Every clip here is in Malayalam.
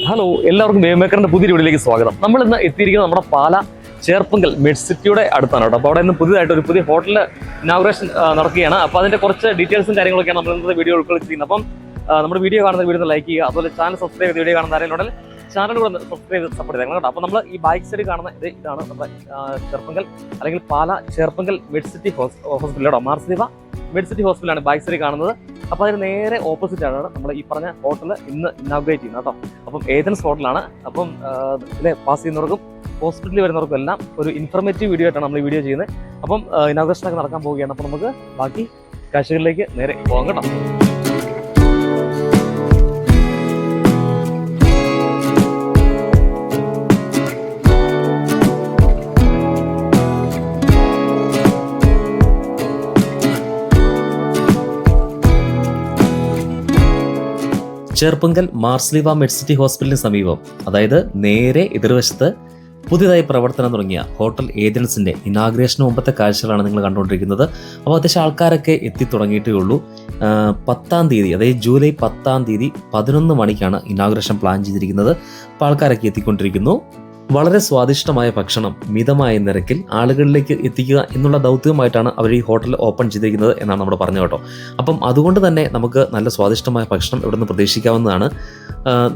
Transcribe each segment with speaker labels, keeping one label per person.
Speaker 1: ഹലോ എല്ലാവർക്കും വേമേക്കറിന്റെ പുതിയ വീഡിയോയിലേക്ക് സ്വാഗതം. നമ്മൾ ഇന്ന് എത്തിയിരിക്കുന്നത് നമ്മുടെ പാല ചേർപ്പങ്കൽ മെഡ് സിറ്റിയുടെ അടുത്താണ് കേട്ടോ. അപ്പോൾ അവിടെ നിന്ന് പുതിയതായിട്ട് ഒരു പുതിയ ഹോട്ടൽ ഇനാഗുറേഷൻ നടക്കുകയാണ്. അപ്പോൾ അതിന്റെ കുറച്ച് ഡീറ്റെയിൽസും കാര്യങ്ങളൊക്കെയാണ് നമ്മൾ ഇന്നത്തെ വീഡിയോ ഉൾക്കൊള്ളിച്ചിരിക്കുന്നത്. അപ്പം നമ്മുടെ വീഡിയോ കാണുന്ന വീഡിയോ ലൈക്ക് ചെയ്യുക. അതുപോലെ ചാനൽ സബ്സ്ക്രൈബ് ചെയ്ത് വീഡിയോ കാണുന്ന ആരെങ്കിലും ചാനൽ കൂടെ സബ്സ്ക്രൈബ് ചെയ്ത് സപ്പോർട്ട് ചെയ്തേക്കണം കേട്ടോ. അപ്പോൾ നമ്മൾ ഈ ബൈക്ക് സൈഡ് കാണുന്ന ഇത് ഇതാണ് നമ്മുടെ ചേർപ്പങ്കൽ അല്ലെങ്കിൽ Pala Cherpunkal Med City hospital കേട്ടോ. മാർസിവ മെഡ് സിറ്റി ഹോസ്പിറ്റലാണ് ബാക്ക് സൈഡിൽ കാണുന്നത്. അപ്പോൾ അതിന് നേരെ ഓപ്പോസിറ്റ് ആണ് നമ്മൾ ഈ പറഞ്ഞ ഹോട്ടൽ ഇന്ന് ഇന്നാഗ്രേറ്റ് ചെയ്യുന്നത് കേട്ടോ. അപ്പം ഏതൻസ് ഹോട്ടലാണ് അപ്പം ഇതിലെ പാസ് ചെയ്യുന്നവർക്കും ഹോസ്പിറ്റലിൽ വരുന്നവർക്കും എല്ലാം ഒരു ഇൻഫർമേറ്റീവ് വീഡിയോ ആയിട്ടാണ് നമ്മൾ ഈ വീഡിയോ ചെയ്യുന്നത്. അപ്പം ഇനാഗ്രേഷനൊക്കെ നടക്കാൻ പോവുകയാണ്. അപ്പോൾ നമുക്ക് ബാക്കി കാഴ്ചകളിലേക്ക് നേരെ പോകാം കേട്ടോ.
Speaker 2: ചെർപ്പങ്കൽ മാർസ്ലിവ മെഡ്സിറ്റി ഹോസ്പിറ്റലിന് സമീപം അതായത് നേരെ എതിർവശത്ത് പുതിയതായി പ്രവർത്തനം തുടങ്ങിയ ഹോട്ടൽ ഏജൻസിന്റെ ഇനാഗ്രേഷന് മുമ്പത്തെ കാഴ്ചകളാണ് നിങ്ങൾ കണ്ടുകൊണ്ടിരിക്കുന്നത്. അപ്പോൾ അത്യാവശ്യം ആൾക്കാരൊക്കെ എത്തി തുടങ്ങിയിട്ടേ ഉള്ളൂ. പത്താം തീയതി അതായത് ജൂലൈ പത്താം തീയതി പതിനൊന്ന് മണിക്കാണ് ഇനാഗ്രേഷൻ പ്ലാൻ ചെയ്തിരിക്കുന്നത്. അപ്പോൾ ആൾക്കാരൊക്കെ എത്തിക്കൊണ്ടിരിക്കുന്നു. വളരെ സ്വാദിഷ്ടമായ ഭക്ഷണം മിതമായ നിരക്കിൽ ആളുകളിലേക്ക് എത്തിക്കുക എന്നുള്ള ദൗത്യവുമായിട്ടാണ് അവർ ഈ ഹോട്ടൽ ഓപ്പൺ ചെയ്തിരിക്കുന്നത് എന്നാണ് നമ്മൾ പറഞ്ഞു കേട്ടോ. അപ്പം അതുകൊണ്ട് തന്നെ നമുക്ക് നല്ല സ്വാദിഷ്ടമായ ഭക്ഷണം ഇവിടെ നിന്ന് പ്രതീക്ഷിക്കാവുന്നതാണ്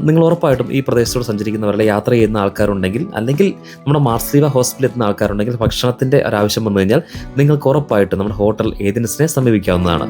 Speaker 2: നിങ്ങൾ ഉറപ്പായിട്ടും ഈ പ്രദേശത്തോട് സഞ്ചരിക്കുന്നവരുടെ യാത്ര ചെയ്യുന്ന ആൾക്കാരുണ്ടെങ്കിൽ അല്ലെങ്കിൽ നമ്മുടെ മാർസ്ലീവ ഹോസ്പിറ്റലിൽ എത്തുന്ന ആൾക്കാരുണ്ടെങ്കിൽ ഭക്ഷണത്തിന്റെ ഒരാവശ്യം വന്നു കഴിഞ്ഞാൽ നിങ്ങൾക്ക് ഉറപ്പായിട്ടും നമ്മുടെ ഹോട്ടൽ ഏജൻസിനെ സമീപിക്കാവുന്നതാണ്.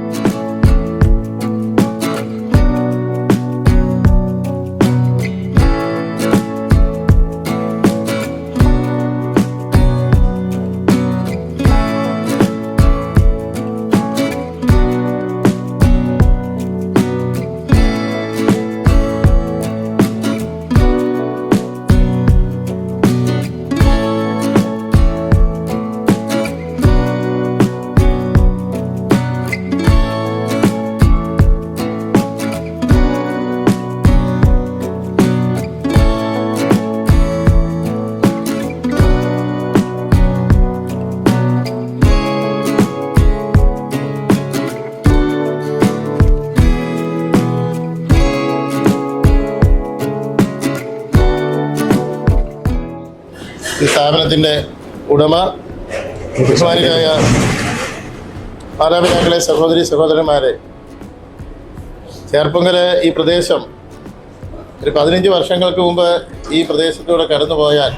Speaker 3: സ്ഥാപനത്തിന്റെ ഉടമ ബഹുമാനിയായ മാതാപിതാക്കളെ സഹോദരി സഹോദരന്മാരെ ചേർപ്പങ്കൽ ഈ പ്രദേശം ഒരു പതിനഞ്ച് വർഷങ്ങൾക്ക് മുമ്പ് ഈ പ്രദേശത്തൂടെ കടന്നു പോയാൽ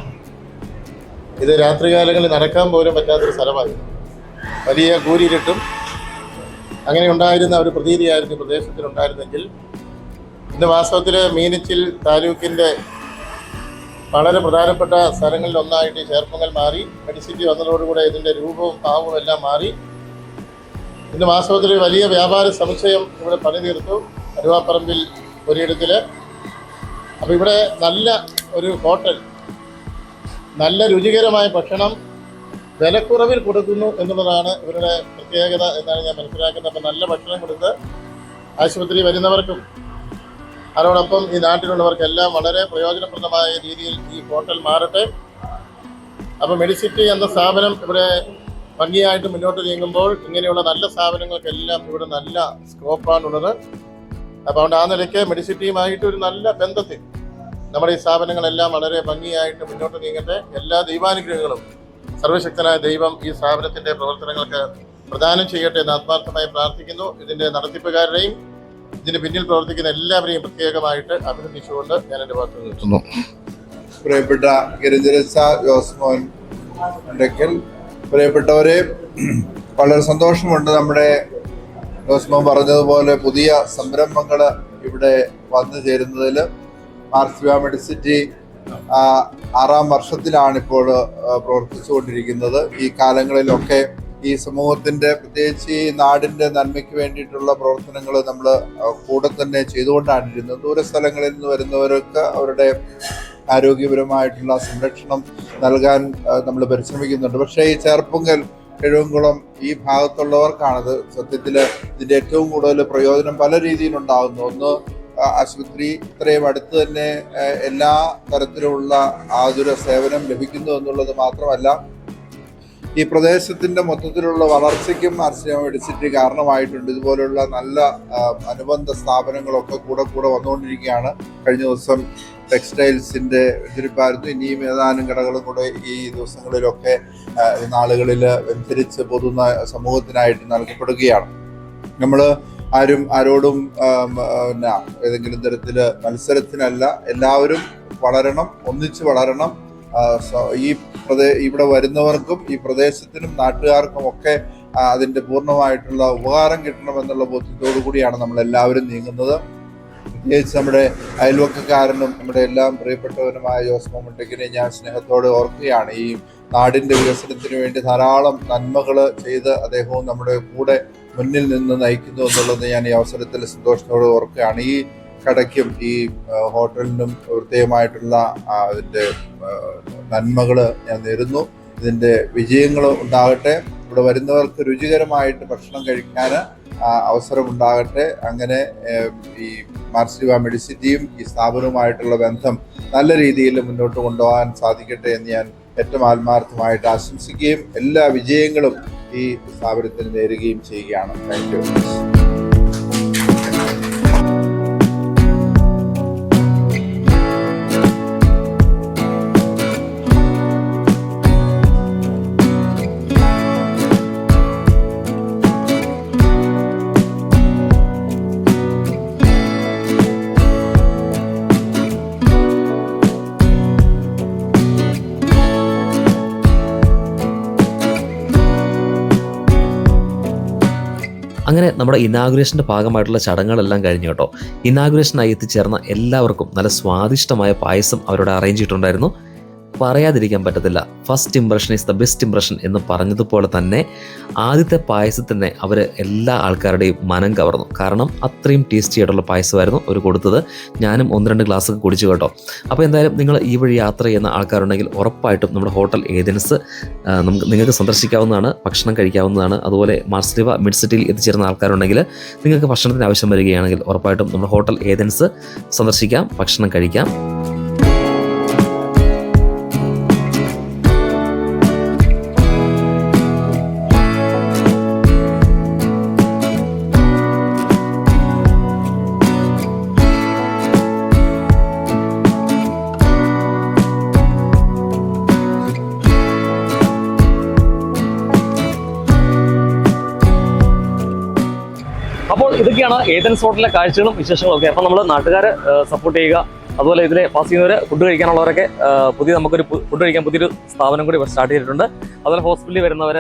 Speaker 3: ഇത് രാത്രികാലങ്ങളിൽ നടക്കാൻ പോലും പറ്റാത്തൊരു സ്ഥലമായി. വലിയ കൂരിരുട്ടും അങ്ങനെ ഉണ്ടായിരുന്ന ഒരു പ്രതീതിയായിരുന്നു ഈ പ്രദേശത്തിനുണ്ടായിരുന്നെങ്കിൽ ഇന്ന് വാസ്തവത്തിൽ മീനച്ചിൽ താലൂക്കിന്റെ വളരെ പ്രധാനപ്പെട്ട സ്ഥലങ്ങളിൽ ഒന്നായിട്ട് ഈ മാറി മെഡിസിറ്റി വന്നതോടുകൂടെ ഇതിന്റെ രൂപവും ഭാവവും എല്ലാം മാറി. ഇന്ന് വാസ്തവത്തിൽ വലിയ വ്യാപാര സമുച്ചയം ഇവിടെ പണി തീർത്തു അരുവാപ്പറമ്പിൽ ഒരിടത്തിൽ അപ്പോൾ ഇവിടെ നല്ല ഒരു ഹോട്ടൽ നല്ല രുചികരമായ ഭക്ഷണം വിലക്കുറവിൽ കൊടുക്കുന്നു എന്നുള്ളതാണ് ഇവരുടെ പ്രത്യേകത എന്നാണ് ഞാൻ മനസ്സിലാക്കുന്നത്. അപ്പം നല്ല ഭക്ഷണം കൊടുത്ത് ആശുപത്രി വരുന്നവർക്കും അതോടൊപ്പം ഈ നാട്ടിലുള്ളവർക്കെല്ലാം വളരെ പ്രയോജനപ്രദമായ രീതിയിൽ ഈ ഹോട്ടൽ മാറട്ടെ. അപ്പോൾ മെഡിസിറ്റി എന്ന സ്ഥാപനം ഇവിടെ ഭംഗിയായിട്ട് മുന്നോട്ട് നീങ്ങുമ്പോൾ ഇങ്ങനെയുള്ള നല്ല സ്ഥാപനങ്ങൾക്കെല്ലാം ഇവിടെ നല്ല സ്കോപ്പാണുള്ളത്. അപ്പോൾ അതുകൊണ്ട് ആ നിലയ്ക്ക് മെഡിസിറ്റിയുമായിട്ട് ഒരു നല്ല ബന്ധത്തിൽ നമ്മുടെ ഈ സ്ഥാപനങ്ങളെല്ലാം വളരെ ഭംഗിയായിട്ട് മുന്നോട്ട് നീങ്ങട്ടെ. എല്ലാ ദൈവാനുഗ്രഹങ്ങളും സർവശക്തനായ ദൈവം ഈ സ്ഥാപനത്തിന്റെ പ്രവർത്തനങ്ങൾക്ക് പ്രദാനം ചെയ്യട്ടെ എന്ന് ആത്മാർത്ഥമായി പ്രാർത്ഥിക്കുന്നു. ഇതിന്റെ നടത്തിപ്പുകാരുടെയും ഇതിന് പിന്നിൽ പ്രവർത്തിക്കുന്ന എല്ലാവരെയും പ്രത്യേകമായിട്ട് അഭിനന്ദിച്ചുകൊണ്ട് ഞാൻ എന്റെ ഭാഗത്ത് നിർത്തുന്നു.
Speaker 4: പ്രിയപ്പെട്ട ഗിരിജരസ ജോസ്മോൻ ഉണ്ടെങ്കിൽ പ്രിയപ്പെട്ടവരെ വളരെ സന്തോഷമുണ്ട് നമ്മുടെ ജോസ്മോൻ പറഞ്ഞതുപോലെ പുതിയ സംരംഭങ്ങൾ ഇവിടെ വന്നു ചേരുന്നതിൽ. മാർസിവ മെഡിസിറ്റി ആറാം വർഷത്തിലാണിപ്പോൾ പ്രവർത്തിച്ചുകൊണ്ടിരിക്കുന്നത്. ഈ കാലങ്ങളിലൊക്കെ ഈ സമൂഹത്തിന്റെ പ്രത്യേകിച്ച് ഈ നാടിന്റെ നന്മയ്ക്ക് വേണ്ടിയിട്ടുള്ള പ്രവർത്തനങ്ങൾ നമ്മൾ കൂടെ തന്നെ ചെയ്തുകൊണ്ടാണ് ഇരുന്നത്. ദൂരസ്ഥലങ്ങളിൽ നിന്ന് വരുന്നവരൊക്കെ അവരുടെ ആരോഗ്യപരമായിട്ടുള്ള സംരക്ഷണം നൽകാൻ നമ്മൾ പരിശ്രമിക്കുന്നുണ്ട്. പക്ഷേ ഈ ചേർപ്പുങ്കൽ കിഴവുംകുളം ഈ ഭാഗത്തുള്ളവർക്കാണത് സത്യത്തിൽ ഇതിന്റെ ഏറ്റവും കൂടുതൽ പ്രയോജനം പല രീതിയിലുണ്ടാകുന്നു ഒന്ന് ആശുപത്രി ഇത്രയും അടുത്ത് തന്നെ എല്ലാ തരത്തിലുമുള്ള ആതുര സേവനം ലഭിക്കുന്നു എന്നുള്ളത് മാത്രമല്ല ഈ പ്രദേശത്തിന്റെ മൊത്തത്തിലുള്ള വളർച്ചയ്ക്കും ആർസിയ മെഡിസിറ്റി കാരണമായിട്ടുണ്ട്. ഇതുപോലുള്ള നല്ല അനുബന്ധ സ്ഥാപനങ്ങളൊക്കെ കൂടെ കൂടെ വന്നുകൊണ്ടിരിക്കുകയാണ്. കഴിഞ്ഞ ദിവസം ടെക്സ്റ്റൈൽസിന്റെ തിരിപ്പായിരുന്നു ഇനിയും ഏതാനും കടകളും കൂടെ ഈ ദിവസങ്ങളിലൊക്കെ നാളുകളിൽ വ്യവഹരിച്ച് പൊതു സമൂഹത്തിനായിട്ട് നൽകപ്പെടുകയാണ്. നമ്മൾ ആരും ആരോടും പിന്നെ ഏതെങ്കിലും തരത്തിൽ മത്സരത്തിനല്ല എല്ലാവരും വളരണം ഒന്നിച്ച് വളരണം ഈ പ്രദേ ഇവിടെ വരുന്നവർക്കും ഈ പ്രദേശത്തിനും നാട്ടുകാർക്കും ഒക്കെ അതിന്റെ പൂർണമായിട്ടുള്ള ഉപകാരം കിട്ടണമെന്നുള്ള ബോധ്യത്തോടു കൂടിയാണ് നമ്മൾ എല്ലാവരും നീങ്ങുന്നത്. പ്രത്യേകിച്ച് നമ്മുടെ അയൽവക്കക്കാരനും നമ്മുടെ എല്ലാം പ്രിയപ്പെട്ടവനുമായ ജോസ് മമ്മട്ടിക്കിനെ ഞാൻ സ്നേഹത്തോടെ ഓർക്കുകയാണ്. ഈ നാടിന്റെ വികസനത്തിന് വേണ്ടി ധാരാളം നന്മകൾ ചെയ്ത് അദ്ദേഹവും നമ്മുടെ കൂടെ മുന്നിൽ നിന്ന് നയിക്കുന്നു എന്നുള്ളത് ഞാൻ ഈ അവസരത്തിൽ സന്തോഷത്തോടെ ഓർക്കുകയാണ്. ഈ കടയ്ക്കും ഈ ഹോട്ടലിനും പ്രത്യേകമായിട്ടുള്ള അതിന്റെ നന്മകൾ ഞാൻ നേരുന്നു. ഇതിന്റെ വിജയങ്ങൾ ഉണ്ടാകട്ടെ. ഇവിടെ വരുന്നവർക്ക് രുചികരമായിട്ട് ഭക്ഷണം കഴിക്കാൻ അവസരമുണ്ടാകട്ടെ. അങ്ങനെ ഈ മാർസിവ മെഡിസിറ്റിയും ഈ സ്ഥാപനവുമായിട്ടുള്ള ബന്ധം നല്ല രീതിയിൽ മുന്നോട്ട് കൊണ്ടുപോകാൻ സാധിക്കട്ടെ എന്ന് ഞാൻ ഏറ്റവും ആത്മാർത്ഥമായിട്ട് ആശംസിക്കുകയും എല്ലാ വിജയങ്ങളും ഈ സ്ഥാപനത്തിന് നേരുകയും ചെയ്യുകയാണ്. Thank you.
Speaker 2: അങ്ങനെ നമ്മുടെ ഇനാഗുറേഷന്റെ ഭാഗമായിട്ടുള്ള ചടങ്ങുകളെല്ലാം കഴിഞ്ഞു കേട്ടോ. ഇനാഗുറേഷനായി എത്തിച്ചേർന്ന എല്ലാവർക്കും നല്ല സ്വാദിഷ്ടമായ പായസം അവരോട് അറേഞ്ച് ചെയ്തിട്ടുണ്ടായിരുന്നു. പറയാതിരിക്കാൻ പറ്റത്തില്ല. First impression is the best impression എന്ന് പറഞ്ഞതുപോലെ തന്നെ ആദ്യത്തെ പായസത്തിനെ അവർ എല്ലാ ആൾക്കാരുടെയും മനം കവർന്നു. കാരണം അത്രയും ടേസ്റ്റി ആയിട്ടുള്ള പായസമായിരുന്നു അവർ കൊടുത്തത്. ഞാനും ഒന്ന് രണ്ട് ഗ്ലാസ് ഒക്കെ കുടിച്ചു കേട്ടോ. അപ്പോൾ എന്തായാലും നിങ്ങൾ ഈ വഴി യാത്ര ചെയ്യുന്ന ആൾക്കാരുണ്ടെങ്കിൽ ഉറപ്പായിട്ടും നമ്മുടെ ഹോട്ടൽ ഏജൻസ് നമുക്ക് നിങ്ങൾക്ക് സന്ദർശിക്കാവുന്നതാണ് ഭക്ഷണം കഴിക്കാവുന്നതാണ്. അതുപോലെ മാർസ്ലിവ മിഡ് സിറ്റിയിൽ എത്തിച്ചേരുന്ന ആൾക്കാരുണ്ടെങ്കിൽ നിങ്ങൾക്ക് ഭക്ഷണത്തിന് ആവശ്യം വരികയാണെങ്കിൽ ഉറപ്പായിട്ടും നമ്മുടെ ഹോട്ടൽ ഏജൻസ് സന്ദർശിക്കാം ഭക്ഷണം കഴിക്കാം.
Speaker 1: ഇതൊക്കെയാണ് ഏതൻസ് ഹോട്ടലിലെ കാഴ്ചകളും വിശേഷങ്ങളും ഒക്കെ. അപ്പം നമ്മൾ നാട്ടുകാരെ സപ്പോർട്ട് ചെയ്യുക. അതുപോലെ ഇതിലെ പാസ് ചെയ്യുന്നവർ ഫുഡ് കഴിക്കാനുള്ളവരൊക്കെ പുതിയ നമുക്കൊരു ഫുഡ് കഴിക്കാൻ പുതിയൊരു സ്ഥാപനം കൂടി സ്റ്റാർട്ട് ചെയ്തിട്ടുണ്ട്. അതുപോലെ ഹോസ്പിറ്റലിൽ വരുന്നവർ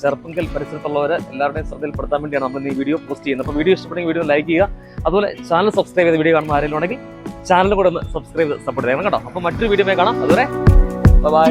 Speaker 1: ചെറുപ്പങ്കൽ പരിസരത്തുള്ളവർ എല്ലാവരുടെയും ശ്രദ്ധയിൽപ്പെടുത്താൻ വേണ്ടിയാണ് നമ്മൾ ഈ വീഡിയോ പോസ്റ്റ് ചെയ്യുന്നത്. അപ്പോൾ വീഡിയോ ഇഷ്ടപ്പെട്ടെങ്കിൽ വീഡിയോ ലൈക്ക് ചെയ്യുക. അതുപോലെ ചാനൽ സബ്സ്ക്രൈബ് ചെയ്ത് വീഡിയോ കാണുന്ന ആരെങ്കിലും ഉണ്ടെങ്കിൽ ചാനൽ കൂടെ ഒന്ന് സബ്സ്ക്രൈബ് സപ്പോർട്ട് ചെയ്യണം കേട്ടോ. അപ്പോൾ മറ്റൊരു വീഡിയോ കാണാം. അതുവരെ ബൈ